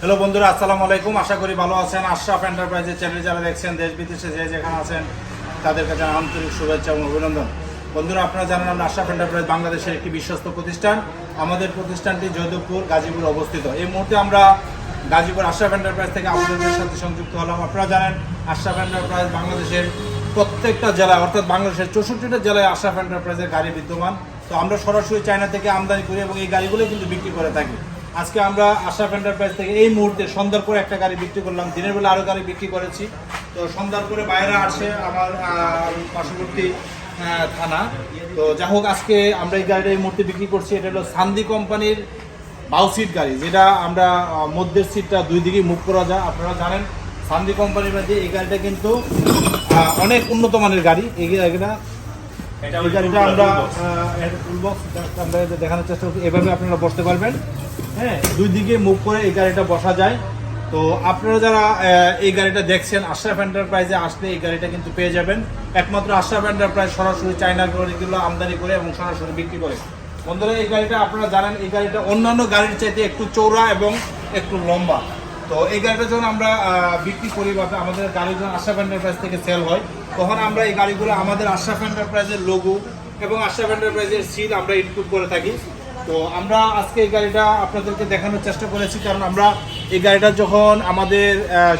Hello বন্ধুরা, আসসালামু আলাইকুম। আশা করি ভালো আছেন। আশরাফ এন্টারপ্রাইজের চ্যানেল যারা দেখছেন, দেশ বিদেশে যে যেখানে আছেন, তাদের কাছে আন্তরিক শুভেচ্ছা এবং অভিনন্দন। বন্ধুরা, আপনারা জানেন আমরা আশরাফ এন্টারপ্রাইজ বাংলাদেশের একটি বিশ্বস্ত প্রতিষ্ঠান। আমাদের প্রতিষ্ঠানটি জয়দেবপুর গাজীপুর অবস্থিত। এই মুহূর্তে আমরা গাজীপুর আশরাফ এন্টারপ্রাইজ থেকে আপনাদের সাথে সংযুক্ত হলাম। আপনারা জানেন, আশরাফ এন্টারপ্রাইজ বাংলাদেশের প্রত্যেকটা জেলায়, অর্থাৎ বাংলাদেশের চৌষট্টিটা জেলায় আশরাফ এন্টারপ্রাইজের গাড়ি বিদ্যমান। তো আমরা সরাসরি চায়না থেকে আমদানি করি এবং এই গাড়িগুলোই কিন্তু বিক্রি করে থাকি। আজকে আমরা আশরাফ এন্টারপ্রাইজ থেকে এই মুহূর্তে সন্ধ্যার পরে একটা গাড়ি বিক্রি করলাম, দিনের বেলা আরও গাড়ি বিক্রি করেছি। তো সন্ধ্যার পরে বাইরে আসে আমার পার্শ্ববর্তী থানা। তো যাই হোক, আজকে আমরা এই গাড়িটা এই মুহূর্তে বিক্রি করছি। এটা হলো সান্দি কোম্পানির বাউ সিট গাড়ি, যেটা আমরা মধ্যের সিটটা দুই দিকেই মুভ করা যায়। আপনারা জানেন, সান্দি কোম্পানির মধ্যে এই গাড়িটা কিন্তু অনেক উন্নত মানের গাড়ি। এই গাড়িটা এই গাড়িটা আমরা টুলবক্স আমরা দেখানোর চেষ্টা করছি। এভাবে আপনারা বসতে পারবেন। হ্যাঁ দুই দিকে মুভ করে এই গাড়িটা বসা যায়। তো আপনারা যারা এই গাড়িটা দেখছেন আশরাফ এন্টারপ্রাইজে আসলে এই গাড়িটা কিন্তু পেয়ে যাবেন। একমাত্র আশরাফ এন্টারপ্রাইজ সরাসরি চায়নার গাড়িগুলো আমদানি করে এবং সরাসরি বিক্রি করে। বন্ধুরা এই গাড়িটা আপনারা জানেন এই গাড়িটা অন্যান্য গাড়ির চাইতে একটু চৌড়া এবং একটু লম্বা। তো এই গাড়িটা যখন আমরা বিক্রি করি বা আমাদের গাড়ি যখন আশরাফ এন্টারপ্রাইজ থেকে সেল হয়, তখন আমরা এই গাড়িগুলো আমাদের আশরাফ এন্টারপ্রাইজের লোগো এবং আশরাফ এন্টারপ্রাইজের সিল আমরা ইনপুট করে থাকি। তো আমরা আজকে এই গাড়িটা আপনাদেরকে দেখানোর চেষ্টা করেছি, কারণ আমরা এই গাড়িটা যখন আমাদের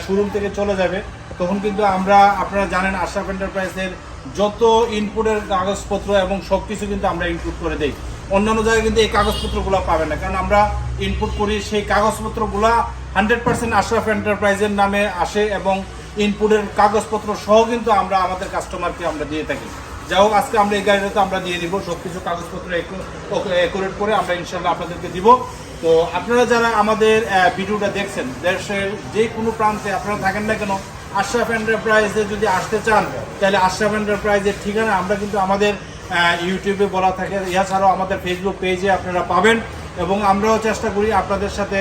শোরুম থেকে চলে যাবে, তখন কিন্তু আমরা, আপনারা জানেন আশরাফ এন্টারপ্রাইজের যত ইনপুটের কাগজপত্র এবং সব কিছু কিন্তু আমরা ইনপুট করে দিই। অন্যান্য জায়গায় কিন্তু এই কাগজপত্রগুলো পাবেন না, কারণ আমরা ইনপুট করি, সেই কাগজপত্রগুলো হান্ড্রেড পার্সেন্ট আশরাফ এন্টারপ্রাইজের নামে আসে এবং ইনপুটের কাগজপত্র সহ কিন্তু আমরা আমাদের কাস্টমারকে আমরা দিয়ে থাকি। যাই হোক, আজকে আমরা এই গাড়িটাতে আমরা দিয়ে দিব সব কিছু কাগজপত্র একুরেট করে আমরা ইনশাল্লাহ আপনাদেরকে দিব। তো আপনারা যারা আমাদের ভিডিওটা দেখছেন, দেশের যে কোনো প্রান্তে আপনারা থাকেন না কেন, আশরাফ এন্টারপ্রাইজে যদি আসতে চান, তাহলে আশরাফ এন্টারপ্রাইজের ঠিকানা আমরা কিন্তু আমাদের ইউটিউবে বলা থাকে। এছাড়াও আমাদের ফেসবুক পেজে আপনারা পাবেন এবং আমরাও চেষ্টা করি আপনাদের সাথে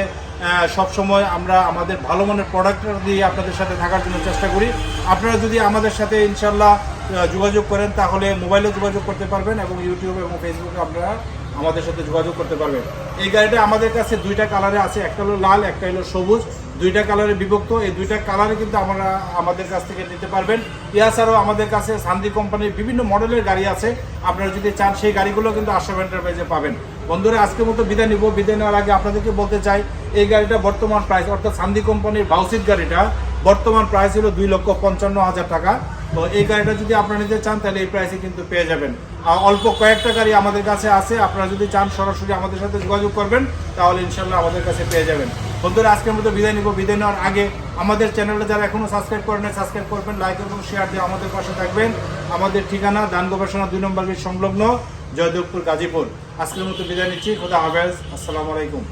সব সময় আমরা আমাদের ভালো মানের প্রোডাক্ট দিয়ে আপনাদের সাথে থাকার জন্য চেষ্টা করি। আপনারা যদি আমাদের সাথে ইনশাল্লাহ যোগাযোগ করেন, তাহলে মোবাইলে যোগাযোগ করতে পারবেন এবং ইউটিউব এবং ফেসবুকে আপনারা আমাদের সাথে যোগাযোগ করতে পারবেন। এই গাড়িটা আমাদের কাছে দুইটা কালারে আছে, একটা হলো লাল, একটা হলো সবুজ। দুইটা কালারে বিভক্ত। এই দুইটা কালারে কিন্তু আমরা আমাদের কাছ থেকে নিতে পারবেন। এছাড়াও আমাদের কাছে সান্দি কোম্পানির বিভিন্ন মডেলের গাড়ি আছে। আপনারা যদি চান, সেই গাড়িগুলো কিন্তু আশরাফ এন্টারপ্রাইজে পাবেন। বন্ধুরা, আজকের মতো বিদায় নিব। বিদায় নেওয়ার আগে আপনাদেরকে বলতে চাই এই গাড়িটা বর্তমান প্রাইস অর্থাৎ সান্দি কোম্পানির বাউসিট গাড়িটা, বর্তমান প্রাইস হলো দুই লক্ষ পঞ্চান্ন হাজার টাকা। তো এই গাড়িটা যদি আপনারা নিতে চান, তাহলে এই প্রাইসে কিন্তু পেয়ে যাবেন। আর অল্প কয়েকটা গাড়ি আমাদের কাছে আছে, আপনারা যদি চান সরাসরি আমাদের সাথে যোগাযোগ করবেন, তাহলে ইনশাল্লাহ আমাদের কাছে পেয়ে যাবেন। বন্ধুরা, আজকের মতো বিদায় নিব, বিদায় নেওয়ার আগে আমাদের চ্যানেলটা যারা এখনও সাবস্ক্রাইব করেন সাবস্ক্রাইব করবেন লাইক এবং শেয়ার দিয়ে আমাদের পাশে থাকবেন। আমাদের ঠিকানা দান গবেষণা দুই নম্বর সংলগ্ন, জয়দেবপুর গাজীপুর। আজকের মতো বিদায় নিচ্ছি, খোদা হাফেজ, আসসালামু আলাইকুম।